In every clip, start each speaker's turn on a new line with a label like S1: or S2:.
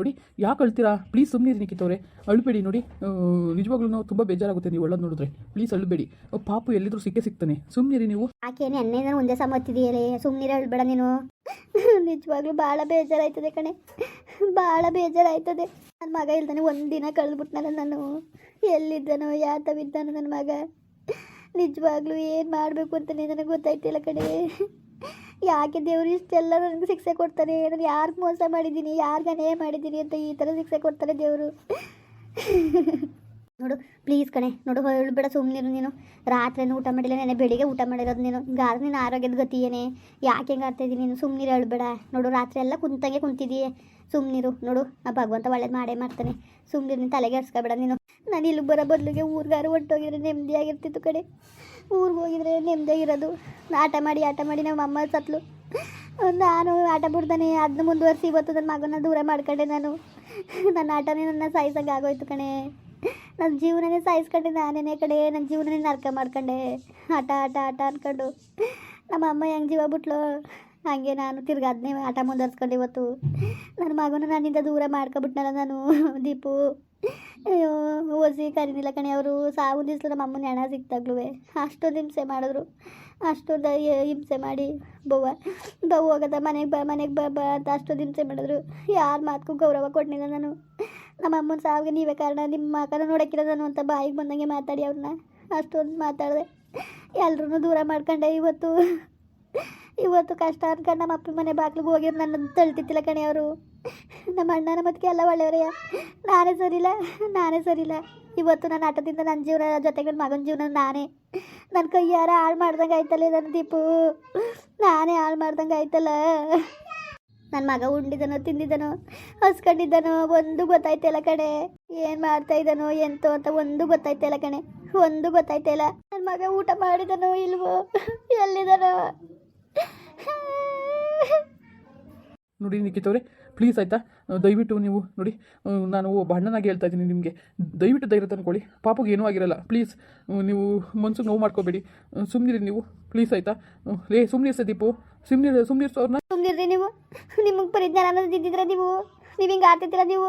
S1: ನೋಡಿ, ಯಾಕೆ ಅಳ್ತೀರಾ? ಪ್ಲೀಸ್ ಸುಮ್ಮನೆ ನಿಕ್ಕಿತವ್ರೆ ಅಳ್ಬೇಡಿ ನೋಡಿ. ನಿಜವಾಗ್ಲೂ ತುಂಬ ಬೇಜಾರಾಗುತ್ತೆ ನೀವು ಅಳ್ಳೋದು ನೋಡಿದ್ರೆ. ಪ್ಲೀಸ್ ಅಳ್ಬೇಡಿ. ಪಾಪ ಎಲ್ಲಿದ್ರು ಸಿಕ್ಕೇ ಸಿಗ್ತಾನೆ. ಸುಮ್ಮನಿರಿ ನೀವು.
S2: ಆಕೆ ಅನ್ನೇನ ನಾನು ಒಂದೇ ಸಮ ಒತ್ತಿದೆಯಲ್ಲೇ ಸುಮ್ಮನೆ ಹೇಳ್ಬೇಡ ನೀನು. ನಿಜವಾಗ್ಲೂ ಭಾಳ ಬೇಜಾರಾಯ್ತದೆ ಕಣೆ. ಭಾಳ ಬೇಜಾರಾಯ್ತದೆ. ನನ್ನ ಮಗ ಇಲ್ದಾನೆ ಒಂದಿನ ಕಳೆದ್ಬಿಟ್ನಲ್ಲ ನಾನು. ಎಲ್ಲಿದ್ದನೋ, ಯಾತವಿದ್ದಾನೋ ನನ್ನ ಮಗ. ನಿಜವಾಗ್ಲೂ ಏನು ಮಾಡಬೇಕು ಅಂತಲೇ ನನಗೆ ಗೊತ್ತಾಯ್ತಿಲ್ಲ ಕಣೆ. ಯಾಕೆ ದೇವ್ರು ಇಷ್ಟೆಲ್ಲ ನನಗೆ ಶಿಕ್ಷೆ ಕೊಡ್ತಾರೆ ನಾನು ಯಾರಿಗೆ ಮೋಸ ಮಾಡಿದ್ದೀನಿ? ಯಾರಿಗೆ ಅನ್ಯಾಯ ಮಾಡಿದ್ದೀನಿ ಅಂತ ಈ ಥರ ಶಿಕ್ಷೆ ಕೊಡ್ತಾರೆ ದೇವರು? ನೋಡು ಪ್ಲೀಸ್ ಕಣೆ, ನೋಡು, ಹೇಳ್ಬೇಡ ಸುಮ್ಮನಿರು ನೀನು. ರಾತ್ರಿನೂ ಊಟ ಮಾಡಿಲ್ಲ ನೆನೆ ಬೆಳಿಗ್ಗೆ ಊಟ ಮಾಡಿರೋದು ನೀನು. ಹಿಂಗಾದ್ರೆ ನೀನು ಆರೋಗ್ಯದ ಗತಿ ಯಾಕೆ ಹೆಂಗೆ ಆಡ್ತಾಯಿದ್ದೀನಿ ನೀನು? ಸುಮ್ಮನಿರು ಹೇಳ್ಬೇಡ. ನೋಡು, ರಾತ್ರಿ ಎಲ್ಲ ಕುಂತಂಗೆ ಕುಂತಿದ್ದೀಯ. ಸುಮ್ಮನಿರು ನೋಡು ಆ ಭಗವಂತ ಒಳ್ಳೇದು ಮಾಡೇ ಮಾಡ್ತಾನೆ. ಸುಮ್ಮನಿರು ನೀನು ತಲೆಗೆ ಹರ್ಸ್ಕೊಬೇಡ ನೀನು. ನಾನು ಇಲ್ಲಿ ಬರೋ ಬದಲಿಗೆ ಊರಿಗಾರು ಹೊಟ್ಟೋಗಿದ್ರೆ ನೆಮ್ಮದಿಯಾಗಿರ್ತಿತ್ತು ಕಡೆ. ಊರಿಗೆ ಹೋಗಿದ್ರೆ ನೆಮ್ಮದಿಯಾಗಿರೋದು ಆಟ ಮಾಡಿ ಆಟ ಮಾಡಿ ನಮ್ಮ ಅಮ್ಮ ಸತ್ಲು. ನಾನು ಆಟ ಬಿಡ್ತಾನೆ ಅದನ್ನ ಮುಂದುವರಿಸಿ ಇವತ್ತು ನನ್ನ ಮಗನ ದೂರ ಮಾಡ್ಕೊಂಡೆ ನಾನು. ನನ್ನ ಆಟನೇ ನನ್ನ ಸಾಯಿಸಂಗೆ ಆಗೋಯ್ತು ಕಣೆ. ನನ್ನ ಜೀವನನೇ ಸಾಯಿಸ್ಕೊಂಡೆ ನಾನೇನೇ ಕಡೆ ನನ್ನ ಜೀವನನೇ ನರ್ಕ ಮಾಡ್ಕೊಂಡೆ. ಆಟ ಆಟ ಆಟ ಅನ್ಕೊಂಡು. ನಮ್ಮ ಅಮ್ಮ ಹೆಂಗೆ ಜೀವ ಬಿಟ್ಲು? ಹಾಗೆ ನಾನು ತಿರ್ಗಿ ಅದನ್ನೇ ಆಟ ಮುಂದರ್ಸ್ಕೊಂಡು ಇವತ್ತು. ನನ್ನ ಮಗನ ನನ್ನಿಂದ ದೂರ ಮಾಡ್ಕೊಬಿಟ್ನಲ್ಲ ನಾನು, ದೀಪು. ಅಯ್ಯೋ ಓಸಿ ಕರೀನಿಲ್ಲ ಕಣೆ ಅವರು. ಸಾವು ದಿವ್ಸ ನಮ್ಮ ಅಮ್ಮನ ಹೆಣ ಸಿಕ್ತಾಗ್ಲೂ ಅಷ್ಟೊಂದು ಹಿಂಸೆ ಮಾಡಿದ್ರು. ಅಷ್ಟೊಂದು ಹಿಂಸೆ ಮಾಡಿ ಬವ್ವ. ಬವ್ ಹೋಗದ, ಮನೆಗೆ ಬಾ ಮನೆಗೆ ಬಾ ಬಾ ಅಂತ ಅಷ್ಟೊಂದು ಹಿಂಸೆ ಮಾಡಿದ್ರು. ಯಾರ ಮಾತಕ್ಕೂ ಗೌರವ ಕೊಟ್ಟಿಲ್ಲ ನಾನು. ನಮ್ಮ ಅಮ್ಮನ ಸಾವಿಗೆ ನೀವೇ ಕಾರಣ, ನಿಮ್ಮ ಮಕ್ಕಳ ನೋಡಕ್ಕಿಲ್ಲ ನಾನು ಅಂತ ಬಾಯಿಗೆ ಬಂದಂಗೆ ಮಾತಾಡಿ ಅವ್ರನ್ನ ಅಷ್ಟೊಂದು ಮಾತಾಡಿದೆ. ಎಲ್ಲರೂ ದೂರ ಮಾಡ್ಕೊಂಡೆ ಇವತ್ತು. ಇವತ್ತು ಕಷ್ಟ ಅನ್ಕೊಂಡು ನಮ್ಮ ಅಪ್ಪನ ಮನೆ ಬಾಗ್ಲಿಗೆ ಹೋಗಿರು ನನ್ನ ತಳ್ತಿತ್ತಿಲ್ಲ ಕಣೆ ಅವರು. ನಮ್ಮ ಅಣ್ಣನ ಮತ್ತೆ ಎಲ್ಲ ಒಳ್ಳೆಯವರೇ. ನಾನೇ ಸರಿಲ್ಲ ನಾನೇ ಸರಿಲ್ಲ ಇವತ್ತು ನನ್ನ ಆಟದಿಂದ ನನ್ನ ಜೀವನ ಜೊತೆಗೆ ನನ್ನ ಮಗನ ಜೀವನ ನಾನೇ. ನನ್ನ ಕೈಯಾರ ಹಾಳು ಮಾಡ್ದಂಗೆ ಆಯ್ತಲ್ಲ ನನ್ನ ದೀಪು. ನಾನೇ ಹಾಳು ಮಾಡ್ದಂಗೆ ಆಯ್ತಲ್ಲ. ನನ್ನ ಮಗ ಉಂಡಿದನೋ ತಿಂದಿದ್ದನೋ ಹಸ್ಕೊಂಡಿದ್ದನೋ, ಒಂದು ಗೊತ್ತಾಯ್ತಿಲ್ಲ ಕಣೆ. ಏನು ಮಾಡ್ತಾ ಇದ್ದಾನೋ, ಎಂತೋ ಅಂತ ಒಂದು ಗೊತ್ತಾಯ್ತಲ್ಲ ಕಣೆ. ಒಂದು ಗೊತ್ತಾಯ್ತಿಲ್ಲ. ನನ್ನ ಮಗ ಊಟ ಮಾಡಿದನೋ, ಇಲ್ವೋ ಎಲ್ಲಿದನೋ
S1: ನೋಡಿ ನಿಕ್ಕಿತವ್ರೆ ಪ್ಲೀಸ್ ಆಯಿತಾ? ದಯವಿಟ್ಟು ನೀವು ನೋಡಿ ನಾನು ಒಬ್ಬ ಹೇಳ್ತಾ ಇದ್ದೀನಿ ನಿಮಗೆ. ದಯವಿಟ್ಟು ಧೈರ್ಯ ತಂದ್ಕೊಳ್ಳಿ. ಪಾಪಗೆ ಏನೂ ಆಗಿರಲ್ಲ. ಪ್ಲೀಸ್ ನೀವು ಮನ್ಸಿಗೆ ನೋವು ಮಾಡ್ಕೋಬೇಡಿ. ಸುಮ್ಮನಿರಿ ನೀವು. ಪ್ಲೀಸ್ ಆಯಿತಾ? ಲೇ ಸುಮ್ಮನಿರ್ಸ ದೀಪು ಸುಮ್ಮನಿರ ಸುಮ್ನಿರ್ಸು ಅವ್ರನ್ನ
S2: ಸುಮ್ಮನಿರ್ರಿ ನೀವು. ನಿಮಗೆ ಪರಿಜ್ಞಾನ ಅನ್ನೋದು ನೀವು? ನೀವು ಹಿಂಗೆ ಆಡ್ತಿದ್ದೀರ ನೀವು?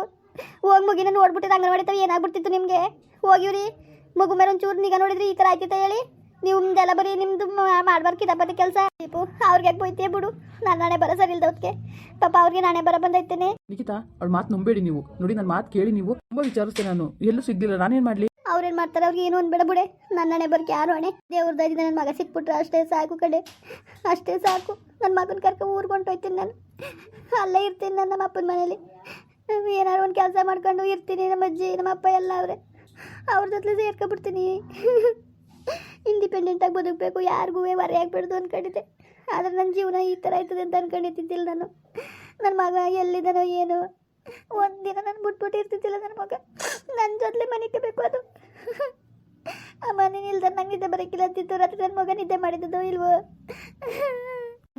S2: ಹೋಗಿ ಮಗಿನ ನೋಡ್ಬಿಟ್ಟಿದ್ದು ಅಂಗನವಾಡಿ ತಾವು ಏನಾಗ್ಬಿಡ್ತಿತ್ತು ನಿಮಗೆ? ಹೋಗಿವ್ರಿ. ಮಗು ಮೇಲೆ ಒಂಚೂರು ನಿಗ ನೋಡಿದ್ರಿ ಈ ಥರ ಆಯ್ತಿತ್ತ ಹೇಳಿ? ನಿಮ್ದೆಲ್ಲ ಬರೀ ನಿಮ್ಮದು ಮಾಡ್ಬಾರ್ಕಿದ ಬರೀ ಕೆಲಸ. ದೀಪು ಅವ್ರಿಗೆ ಹೋಯ್ತೀಯ ಬಿಡು. ನಾನು ನಾಳೆ ಬರೋ ಸರಿ ಇಲ್ದವ್ಕೆ ಪಾಪ ಅವ್ರಿಗೆ ನಾನೇ ಬರ ಬಂದೈತೇನೆ.
S1: ನಿಖಿತಾ ಅವ್ರ ಮಾತು ನಂಬೇಡಿ ನೀವು. ನೋಡಿ ನನ್ನ ಮಾತು ಕೇಳಿ ನೀವು. ತುಂಬ ವಿಚಾರಿಸ್ತೆ ನಾನು. ಎಲ್ಲೂ ಸಿಗ್ಲಿಲ್ಲ. ನಾನೇನು ಮಾಡಲಿ?
S2: ಅವ್ರೇನು ಮಾಡ್ತಾರೆ? ಅವ್ರಿಗೆ ಏನು ಅನ್ಬೇಡ ಬಿಡಬಿಡೆ ನನ್ನ ಹಣೆ ಬರ್ಕೆ ಯಾರು ಹಣೆ? ದೇವ್ರ ದಾರಿದ ನನ್ನ ಮಗ ಸಿಕ್ಬಿಟ್ರೆ ಅಷ್ಟೇ ಸಾಕು ಕಡೆ ಅಷ್ಟೇ ಸಾಕು. ನನ್ನ ಮಗನ ಕರ್ಕ ಊರಿಗೆ ಹೋಯ್ತೀನಿ ನಾನು. ಅಲ್ಲೇ ಇರ್ತೀನಿ ನನ್ನ ನಮ್ಮ ಅಪ್ಪನ ಮನೇಲಿ. ಏನಾದ್ರು ಒಂದು ಕೆಲಸ ಮಾಡ್ಕೊಂಡು ಇರ್ತೀನಿ ನಮ್ಮ ಅಜ್ಜಿ ನಮ್ಮ ಅಪ್ಪ ಎಲ್ಲ ಅವರೇ. ಅವ್ರ ಜೊತೆ ಸೇರ್ಕೊಬಿಡ್ತೀನಿ. ಇಂಡಿಪೆಂಡೆಂಟಾಗಿ ಬದುಕಬೇಕು, ಯಾರಿಗೂ ಹೊರೆ ಆಗಬಾರ್ದು ಅಂದ್ಕೊಂಡಿದ್ದೆ ಆದರೆ ನನ್ನ ಜೀವನ ಈ ಥರ ಆಯ್ತದೆ ಅಂತ ಅನ್ಕೊಂಡಿದ್ದಿದ್ದಿಲ್ಲ ನಾನು. ನನ್ನ ಮಗ ಎಲ್ಲಿದ್ದಾನೋ ಏನು. ಒಂದಿನ ನಾನು ಬಿಟ್ಬಿಟ್ಟು ಇರ್ತಿದ್ದಿಲ್ಲ ನನ್ನ ಮಗ. ನನ್ನ ಜೊತೆ ಮನೆಗೆ ಬೇಕು ಅದು. ಆ ಮನೆ ನಿಲ್ದ ನಂಗೆ ನಿದ್ದೆ ಬರೋಕ್ಕಿಲ್ಲ ಅಂತಿತ್ತು. ರಾತ್ರಿ ನನ್ನ ಮಗ ನಿದ್ದೆ ಮಾಡಿದ್ದು ಇಲ್ವೋ?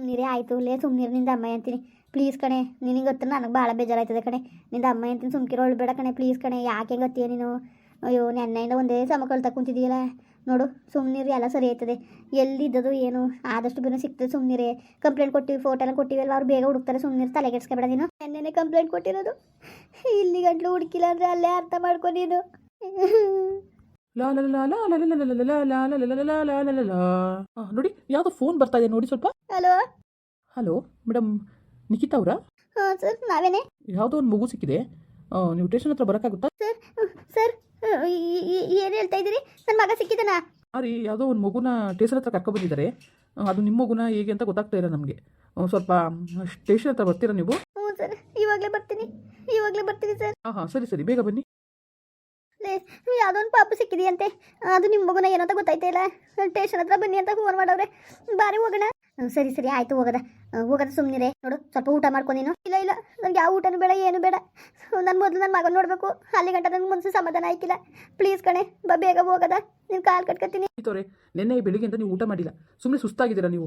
S2: ನೀರೇ ಆಯಿತು, ಲೇ ಸುಮ್ಮನಿರು ನಿಂದ ಅಮ್ಮ ಅಂತೀನಿ. ಪ್ಲೀಸ್ ಕಣೆ, ನಿನಗೆ ಗೊತ್ತ, ನನಗೆ ಭಾಳ ಬೇಜಾರಾಯ್ತದೆ ಕಣೆ. ನಿಂದ ಅಮ್ಮ ಅಂತೀನಿ, ಸುಮ್ಕಿರೋ ಬೇಡ ಕಣೆ ಪ್ಲೀಸ್ ಕಣೆ. ಯಾಕೆ ಗೊತ್ತೇ ನೀನು? ಅಯ್ಯೋ, ನೆನ್ನೆಯಿಂದ ಒಂದೇ ಸಮಕಲ್ ತಗೊಂತಿದೀಯಲ್ಲ ನೋಡು ಸುಮ್ಮನಿರಿ ಎಲ್ಲ ಸರಿ ಆಯ್ತದೆ ಎಲ್ಲಿದ್ದದು ಏನು ಆದಷ್ಟು ಬೇಗ ಸಿಗ್ತದೆ ಸುಮ್ಮನಿರಿ ಕಂಪ್ಲೇಂಟ್ ಕೊಟ್ಟಿವಿ ಫೋಟೋ ಎಲ್ಲ ಕೊಟ್ಟಿವಿ ಎಲ್ಲ ಅವ್ರು ಬೇಗ ಹುಡುಕ್ತಾರೆ ಸುಮ್ಮನಿರಿ ತಲೆ ಕೆಡಿಸ್ಕೊಬೇಡ ನೀನು ನೆನ್ನೆ ಕಂಪ್ಲೇಂಟ್ ಕೊಟ್ಟಿರೋದು ಇಲ್ಲಿ ಗಂಟಲು ಹುಡುಕಿಲ್ಲ ಅಂದರೆ ಅಲ್ಲೇ ಅರ್ಥ ಮಾಡ್ಕೊ ನೀನು
S1: ನೋಡಿ ಯಾವ್ದು ಫೋನ್ ಬರ್ತಾ ಇದೆ ನೋಡಿ ಸ್ವಲ್ಪ
S2: ಹಲೋ
S1: ಹಲೋ ಮೇಡಮ್ ನಿಖಿತಾ ಅವರಾ
S2: ಸರ್ ನಾವೇನೆ
S1: ಯಾವುದೋ ಒಂದು ಮಗು ಸಿಕ್ಕಿದೆ ನೀವು ಟೇಷನ್ ಹತ್ರ ಬರೋಕ್ಕಾಗುತ್ತಾ
S2: ಏನು ಹೇಳ್ತಾ ಇದ್ದೀರಿ? ನನ್ನ ಮಗ ಸಿಕ್ಕಿದನಾ
S1: ರೀ ಯಾವುದೋ ಒಂದು ಮಗುನ ಟೇಸರ್ ಹತ್ರ ಕರ್ಕೊಬಂದಿದ್ದಾರೆ. ಬಂದಿದ್ದಾರೆ ಅದು ನಿಮ್ಮ ಮಗುನ ಹೇಗೆ ಅಂತ ಗೊತ್ತಾಗ್ತಾ ಇಲ್ಲ ನಮಗೆ. ಸ್ವಲ್ಪ ಸ್ಟೇಷನ್ ಹತ್ರ ಬರ್ತೀರಾ ನೀವು?
S2: ಹ್ಞೂ ಸರ್ ಇವಾಗಲೇ ಬರ್ತೀನಿ. ಇವಾಗಲೇ ಬರ್ತೀನಿ ಸರ್.
S1: ಹಾಂ ಹಾಂ ಸರಿ ಸರಿ ಬೇಗ ಬನ್ನಿ.
S2: ನೀವು ಯಾವುದೋ ಒಂದು ಪಾಪು ಸಿಕ್ಕಿದೆಯಂತೆ. ಅದು ನಿಮ್ಮ ಮಗುನ ಏನಂತ ಗೊತ್ತಾಯ್ತಾ ಇಲ್ಲ? ಸ್ಟೇಷನ್ ಹತ್ರ ಬನ್ನಿ ಅಂತ ಫೋನ್ ಮಾಡವ್ರೆ. ಬಾರಿ ಹೋಗೋಣ. ಸರಿ ಸರಿ, ಆಯಿತು, ಹೋಗದ. ಹೋಗದ ಸುಮ್ಮನಿರೆ ನೋಡು, ಸ್ವಲ್ಪ ಊಟ ಮಾಡ್ಕೊ ನೀನು. ಇಲ್ಲ ಇಲ್ಲ ನನಗೆ ಯಾವ ಊಟನೂ ಬೇಡ, ಏನು ಬೇಡ. ನನ್ನ ಮೊದಲು ನನ್ನ ಮಗನ ನೋಡಬೇಕು, ಅಲ್ಲಿ ಗಂಟ ನನಗೆ ಮುನ್ಸು ಸಮಾಧಾನ ಆಯ್ಕಿಲ್ಲ. ಪ್ಲೀಸ್ ಕಣೆ, ಬಾ, ಬೇಗ ಹೋಗದ. ನೀನು ಕಾಲು ಕಟ್ಕೊತೀನಿ
S1: ತೋರೆ, ನಿನ್ನೆ ಬೆಳಿಗ್ಗೆಯಿಂದ ನೀವು ಊಟ ಮಾಡಿಲ್ಲ. ಸುಮ್ಮನೆ ಸುಸ್ತಾಗಿದ್ದೀರಾ ನೀವು?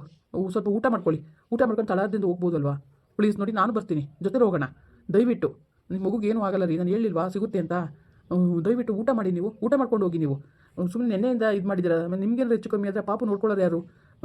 S1: ಸ್ವಲ್ಪ ಊಟ ಮಾಡ್ಕೊಳ್ಳಿ. ಊಟ ಮಾಡ್ಕೊಂಡು ತಳದಿಂದ ಹೋಗ್ಬೋದಲ್ವಾ? ಪ್ಲೀಸ್ ನೋಡಿ, ನಾನು ಬರ್ತೀನಿ. ಜೊತೆ ಹೋಗೋಣ. ದಯವಿಟ್ಟು ನಿಮ್ಮ ಮಗುಗೆ ಏನೂ ಆಗಲ್ಲ ರೀ, ನಾನು ಹೇಳಿಲ್ವಾ, ಸಿಗುತ್ತೆ ಅಂತ? ದಯವಿಟ್ಟು ಊಟ ಮಾಡಿ ನೀವು, ಊಟ ಮಾಡ್ಕೊಂಡು ಹೋಗಿ ನೀವು. ಸುಮ್ಮನೆ ನೆನ್ನೆಯಿಂದ ಇದು ಮಾಡಿದ್ದೀರಾ? ನಿಮಗೇನು ಹೆಚ್ಚು ಕಮ್ಮಿ ಆದರೆ ಪಾಪ ನೋಡ್ಕೊಳ್ಳೋರು ಯಾರು?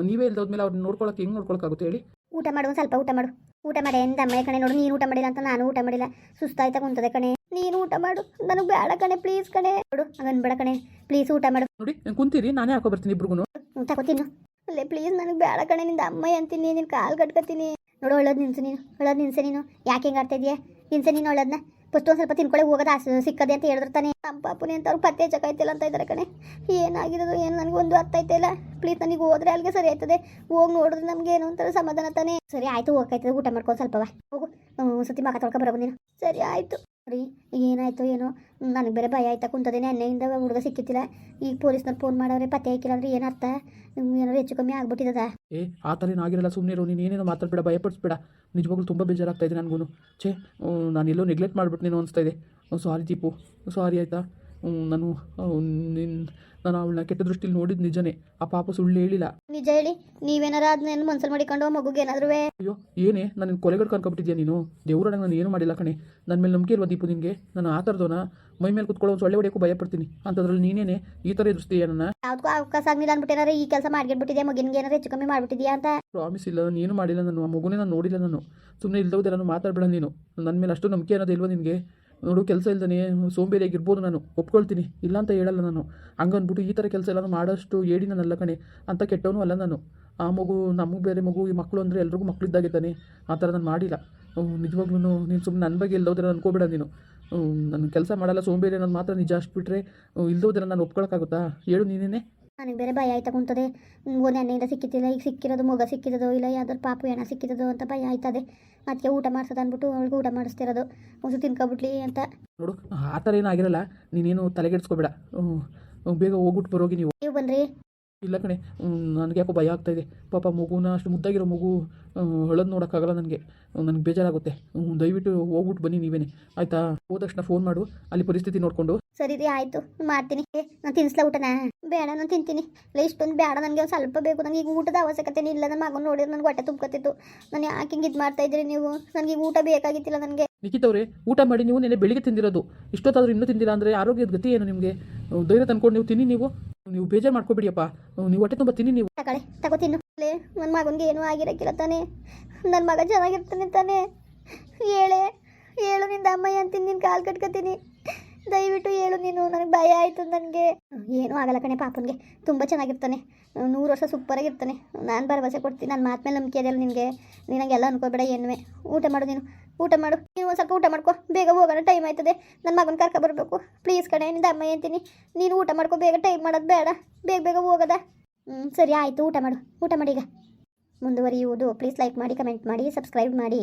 S1: ನೀವೇ ಇಲ್ದೋದ್ಮೇಲೆ ಅವ್ರನ್ನ ನೋಡ್ಕೊಳ್ಳೋಕೆ ಹೆಂಗೆ ನೋಡ್ಕೊಳಕ್ಕಾಗುತ್ತೆ ಹೇಳಿ?
S2: ಊಟ ಮಾಡು ಒಂದು ಸ್ವಲ್ಪ ಊಟ ಮಾಡು. ಊಟ ಮಾಡಿ ಎಂದ ಅಮ್ಮ ಕಣೆ ನೋಡು ನೀನು ಊಟ ಮಾಡಿಲ್ಲ ಅಂತ ನಾನು ಊಟ ಮಾಡಿಲ್ಲ. ಸುಸ್ತಾಯ್ತಾ ಕುಂತದೆ ಕಣೆ. ನೀನು ಊಟ ಮಾಡು ನನಗೆ ಬೇಡ ಕಣೆ ಪ್ಲೀಸ್ ಕಣೆ. ನೋಡು ಹಂಗನ್ ಬೇಡ ಕಣೆ. ಪ್ಲೀಸ್ ಊಟ ಮಾಡು.
S1: ನೋಡಿ ಕುಂತೀರಿ ನಾನೇ ಹಾಕೋ ಬರ್ತೀನಿ ಇಬ್ರಿಗೂ
S2: ತಗೋತೀನಿ ಅಲ್ಲೇ ಪ್ಲೀಸ್ ನನಗೆ ಬೇಡ ಕಣೆ ನಿಂದ ಅಮ್ಮ ಅಂತೀನಿ ನಿನ್ನ ಕಾಲು ಕಟ್ಕೊತೀನಿ. ನೋಡು ಒಳ್ಳೋದು ನಿನ್ಸು ನೀನು ಒಳ್ಳೋದು ನಿನ್ಸೆ ನೀನು. ಯಾಕೆ ಹಿಂಗೆ ಆಡ್ತಾ ಇದೆಯಾ? ನಿನ್ಸೆ ನೀನು ಒಳ್ಳೋದನ್ನ ಫಸ್ಟ್ ಒಂದು ಸ್ವಲ್ಪ ತಿನ್ಕೊಳ್ಳೆ, ಹೋಗೋದು ಆಸೆ ಸಿಕ್ಕದೆ ಅಂತ ಹೇಳಿದ್ರು ತಾನೆ. ನಮ್ಮ ಪಾಪುನಿ ಅಂತ ಅವ್ರು ಪತ್ತೆ ಚಕಾಯ್ತಿಲ್ಲ ಅಂತ ಇದ್ದಾರೆ ಕಣೆ. ಏನಾಗಿರೋದು, ಏನು ನನಗೆ ಒಂದು ಅರ್ಥ ಆಯ್ತಿಲ್ಲ ಪ್ಲೀಸ್ ನನಗೆ ಹೋದ್ರೆ ಅಲ್ಲಿಗೆ ಸರಿ ಆಯ್ತದೆ ಹೋಗಿ ನೋಡಿದ್ರೆ ನಮಗೆ ಏನೋ ಒಂಥರ ಸಮಾಧಾನ ತಾನೆ. ಸರಿ ಆಯ್ತು, ಹೋಗ್ತಾಯ್ತದೆ, ಊಟ ಮಾಡ್ಕೊಂಡು ಸ್ವಲ್ಪವ ಹೋಗು. ಸತಿ ಮಗ ತೊಳ್ಕೊ ನೀನು ಸರಿ ಆಯಿತು. ರೀ ಏನಾಯ್ತು, ಏನೋ? ನನಗೆ ಬೇರೆ ಭಯ ಆಯ್ತಾ ಕುಂತದೆ ಅನ್ನೆಯಿಂದ ಹುಡುಗ ಸಿಕ್ಕಿತ್ತಿಲ್ಲ ಈಗ ಪೊಲೀಸ್ನವ್ರು ಫೋನ್ ಮಾಡವ್ರೆ ಪತ್ತೆ ಹಾಕಿಲ್ಲ ಅಂದ್ರೆ ಏನರ್ಥ ಏನಾದ್ರು ಹೆಚ್ಚು ಕಮ್ಮಿ ಆಗ್ಬಿಟ್ಟಿದದ.
S1: ಏ, ಆ ಥರ ಏನಾಗಿರಲ್ಲ ಸುಮ್ಮನೆ ಇರು ನೀನು ಏನೇನೋ ಮಾತಾಡ್ಬೇಡ, ಭಯಪಡಿಸ್ಬೇಡ. ನಿಜವಾಗ್ಲೂ ತುಂಬ ಬೇಜಾರಾಗ್ತಾಯಿದೆ ನನಗೂ ಛೇ ನಾನು ಎಲ್ಲೋ ನೆಗ್ಲೆಕ್ಟ್ ಮಾಡಿಬಿಟ್ಟು ನೀನು ಅನಿಸ್ತಾ ಇದೆ. ಸಾರಿ ದೀಪು. ಸಾರಿ ಆಯಿತಾ? ನಾನು ನಿನ್ನ ನಾನು ಅವಳನ್ನ ಕೆಟ್ಟ ದೃಷ್ಟಿಲಿ ನೋಡಿದ್ ನಿಜನೇ. ಆ ಪಾಪ ಸುಳ್ಳು ಹೇಳಿಲ್ಲ.
S2: ನಿಜ ಹೇಳಿ ನೀವೇನಾರ ಅದನ್ನ ಮನ್ಸಲ್ಲಿ ಮಾಡಿಕೊಂಡು ಮಗುಗೆ ಏನಾದ್ರೂ
S1: ಅಯ್ಯೋ ಏನೇ ನನ್ನ ಕೊಲೆಗಡೆ ಕನ್ಕೊಬಿಟ್ಟಿದ್ಯಾ ನೀನು? ದೇವ್ರನ್ನ ನಾನು ಏನು ಮಾಡಿಲ್ಲ ಕಣೆ. ನನ್ನ ಮೇಲೆ ನಂಬಿಕೆ ಇರುವ ದೀಪು ನಿನಗೆ ನಾನು ಆ ಥರದವನ ಮೈ ಮೇಲೆ ಕುತ್ಕೊಳ್ಳೋ ಸೊಳ್ಳೆ ಹೊಡೆಯೋಕ್ಕೂ ಭಯಪಡ್ತೀನಿ. ಅಂಥದ್ರಲ್ಲಿ ನೀನೇನೆ ಈ ಥರ ಎದುರಿಸ್ತೀಯ ನನ್ನ?
S2: ಯಾವ್ದಕ್ಕೂ ಅವಕಾಶ ಆಗಿಲ್ಲ ಅನ್ಬಿಟ್ಟು ಈ ಕೆಲಸ ಮಾಡ್ಬಿಟ್ಟಿದ್ಯಾ ಮಗಿನ್ಗೆ ಏನಾರ ಹೆಚ್ಚು ಕಮ್ಮಿ ಮಾಡ್ಬಿಟ್ಟಿದ್ಯಾ ಅಂತ?
S1: ಪ್ರಾಮಿಸ್ ಇಲ್ಲ ನಾನು ಏನು ಮಾಡಿಲ್ಲ ನಾನು. ಆ ಮಗುನೇ ನಾನು ನೋಡಿಲ್ಲ ನಾನು. ಸುಮ್ಮನೆ ಇಲ್ದವುದೆಲ್ಲ ಮಾತಾಡಬೇಡ ನೀನು. ನನ್ನ ಮೇಲೆ ಅಷ್ಟು ನಂಬಿಕೆ ಅನ್ನೋದಿಲ್ವ ನಿನಗೆ? ನೋಡು, ಕೆಲಸ ಇಲ್ದೇ ಸೋಂಬೇರಿಯಾಗಿರ್ಬೋದು ನಾನು, ಒಪ್ಕೊಳ್ತೀನಿ. ಇಲ್ಲ ಅಂತ ಹೇಳಲ್ಲ ನಾನು. ಹಂಗನ್ಬಿಟ್ಟು ಈ ಥರ ಕೆಲಸ ಎಲ್ಲ ಮಾಡೋಷ್ಟು ಏಡಿ ನಾನಲ್ಲ ಕಣೆ. ಅಂತ ಕೆಟ್ಟವನು ಅಲ್ಲ ನಾನು. ಆ ಮಗು, ನಮಗೆ ಬೇರೆ ಮಗು, ಈ ಮಕ್ಕಳು ಅಂದರೆ ಎಲ್ರಿಗೂ ಮಕ್ಕಳಿದ್ದಾಗೆ ಆ ಥರ ನಾನು ಮಾಡಿಲ್ಲ. ನಿಜವಾಗ್ಲೂ ನೀನು ಸುಮ್ಮನೆ ನನ್ನ ಬಗ್ಗೆ ಇಲ್ದೋದ್ರೆ ಅನ್ಕೋಬೇಡ ನೀನು. ನಾನು ಕೆಲಸ ಮಾಡಲ್ಲ, ಸೋಂಬೇರಿ ಅನ್ನೋದು ಮಾತ್ರ ನಿಜ ಅಷ್ಟು ಬಿಟ್ಟರೆ ಇಲ್ದೋದ್ರೆ ನಾನು ಒಪ್ಕೊಳಕ್ಕಾಗುತ್ತಾ? ಹೇಳು ನೀನೇನೆ.
S2: ನನಗೆ ಬೇರೆ ಭಯ ಆಯ್ತಾ ಕುಂತದೆ? ಒಂದು ನೆನ್ನೆಯಿಂದ ಸಿಕ್ಕಿತ್ತಿಲ್ಲ ಈಗ ಸಿಕ್ಕಿರೋದು ಮಗ ಸಿಕ್ಕಿರೋದು ಇಲ್ಲ ಯಾವ್ದಾದ್ರು ಪಾಪು ಹೆಣ ಸಿಕ್ಕಿರೋದು ಅಂತ ಭಯ ಆಯ್ತದೆ. ಅದಕ್ಕೆ ಊಟ ಮಾಡ್ಸೋದು ಅಂದ್ಬಿಟ್ಟು ಅವಳಿಗೆ ಊಟ ಮಾಡಿಸ್ತಿರೋದು. ಒಂದು ತಿನ್ಕೊಬಿಟ್ಲಿ ಅಂತ.
S1: ನೋಡು ಆ ಥರ ಏನಾಗಿರಲ್ಲ ನೀನೇನು ತಲೆಗೆಡ್ಸ್ಕೊಬೇಡ. ಬೇಗ ಹೋಗ್ಬಿಟ್ಟು ಬರೋಗಿ ನೀವು.
S2: ನೀವು ಬನ್ರಿ
S1: ಇಲ್ಲ ಕಣೆ ನನಗೆ ಯಾಕೋ ಭಯ ಆಗ್ತಾಯಿದೆ ಪಾಪ ಮಗುನ ಅಷ್ಟು ಮುದ್ದಾಗಿರೋ ಮಗು ಹಳದ್ ನೋಡೋಕ್ಕಾಗಲ್ಲ ನನಗೆ. ನನಗೆ ಬೇಜಾರಾಗುತ್ತೆ. ದಯವಿಟ್ಟು ಹೋಗ್ಬಿಟ್ಟು ಬನ್ನಿ ನೀವೇನೆ. ಆಯಿತಾ? ಹೋದ ತಕ್ಷಣ ಫೋನ್ ಮಾಡು ಅಲ್ಲಿ ಪರಿಸ್ಥಿತಿ ನೋಡಿಕೊಂಡು.
S2: ಸರಿ ರೀ ಆಯಿತು. ಮಾಡ್ತೀನಿ. ಏ ನಾನು ತಿನ್ಸ್ಲಾ ಊಟನಾ? ಬೇಡ ನಾನು ತಿಂತೀನಿ. ಇಲ್ಲ ಇಷ್ಟೊಂದು ಬೇಡ. ನನಗೆ ಒಂದು ಸ್ವಲ್ಪ ಬೇಕು. ನನಗೆ ಈಗ ಊಟದ ಅವಶ್ಯಕತೆ ಇಲ್ಲ. ನನ್ನ ಮಗನ ನೋಡಿದ್ರೆ ನನಗೆ ಹೊಟ್ಟೆ ತುಂಬ್ಕೊತಿತ್ತು. ನಾನು ಯಾಕೆ ಹಿಂಗೆ ಇದು ಮಾಡ್ತಾ ಇದ್ದೀರಿ ನೀವು? ನನಗೆ ಈಗ ಊಟ ಬೇಕಾಗಿತ್ತಿಲ್ಲ ನನಗೆ.
S1: ನಿಖಿತವ್ರೆ ಊಟ ಮಾಡಿ ನೀವು ನೆನೆ ಬೆಳಿಗ್ಗೆ ತಿಂದಿರೋದು. ಇಷ್ಟೊತ್ತಾದ್ರೂ ಇನ್ನೂ ತಿಂದಿಲ್ಲ ಅಂದರೆ ಆರೋಗ್ಯದ ಗತಿ ಏನು ನಿಮಗೆ? ಧೈರ್ಯ ತಂದ್ಕೊಂಡು ನೀವು ತಿನ್ನಿ ನೀವು. ನೀವು ಬೇಜಾರು ಮಾಡ್ಕೊಬಿಡಿಯಪ್ಪ ನೀವು ಹೊಟ್ಟೆ ತುಂಬ ತಿನ್ನಿ ನೀವು.
S2: ತಗೊಳ್ಳಿ ತಗೋ ತಿನ್ನು. ನನ್ನ ಮಗನಿಗೆ ಏನೂ ಆಗಿರೋಕ್ಕಿಲ್ಲ ತಾನೆ. ನನ್ನ ಮಗ ಚೆನ್ನಾಗಿರ್ತಾನೆ ತಾನೆ. ಹೇಳೇ ಹೇಳು ನಿಂದ ಅಮ್ಮಯ್ಯ ಅಂತೀನಿ ನಿನ್ನ ಕಾಲು ಕಟ್ಕೊತೀನಿ. ದಯವಿಟ್ಟು ನೀನು ನನಗೆ ಭಯ ಆಯಿತು ನನಗೆ. ಏನೂ ಆಗಲ್ಲ ಕಣೆ ಪಾಪನಿಗೆ. ತುಂಬ ಚೆನ್ನಾಗಿರ್ತಾನೆ. ನೂರು ವರ್ಷ ಸೂಪರಾಗಿರ್ತಾನೆ ನಾನು ಭರವಸೆ ಕೊಡ್ತೀನಿ. ನನ್ನ ಮಾತು ಮೇಲೆ ನಂಬಿಕೆ ಇದೆಯಲ್ಲ ನಿನಗೆ. ನಿನಗೆಲ್ಲ ಅನ್ಕೋಬೇಡ ಏನುವೆ ಊಟ ಮಾಡು ನೀನು. ಊಟ ಮಾಡು. ನೀವು ಒಂದು ಸ್ವಲ್ಪ ಊಟ ಮಾಡ್ಕೊ. ಬೇಗ ಹೋಗೋಣ. ಟೈಮ್ ಆಯ್ತದೆ. ನನ್ನ ಮಗನ ಕರ್ಕೊ ಬರಬೇಕು. ಪ್ಲೀಸ್ ಕಣೆ, ನಿಂದ ಅಮ್ಮ ಅಂತೀನಿ ನೀನು ಊಟ ಮಾಡ್ಕೊ. ಬೇಗ ಟೈಮ್ ಮಾಡೋದು ಬೇಡ. ಬೇಗ ಬೇಗ ಹೋಗೋದ. ಹ್ಞೂ ಸರಿ, ಆಯಿತು. ಊಟ ಮಾಡು. ಊಟ ಮಾಡಿ ಈಗ. ಮುಂದುವರಿಯುವುದು. ಪ್ಲೀಸ್ ಲೈಕ್ ಮಾಡಿ ಕಮೆಂಟ್ ಮಾಡಿ ಸಬ್ಸ್ಕ್ರೈಬ್ ಮಾಡಿ.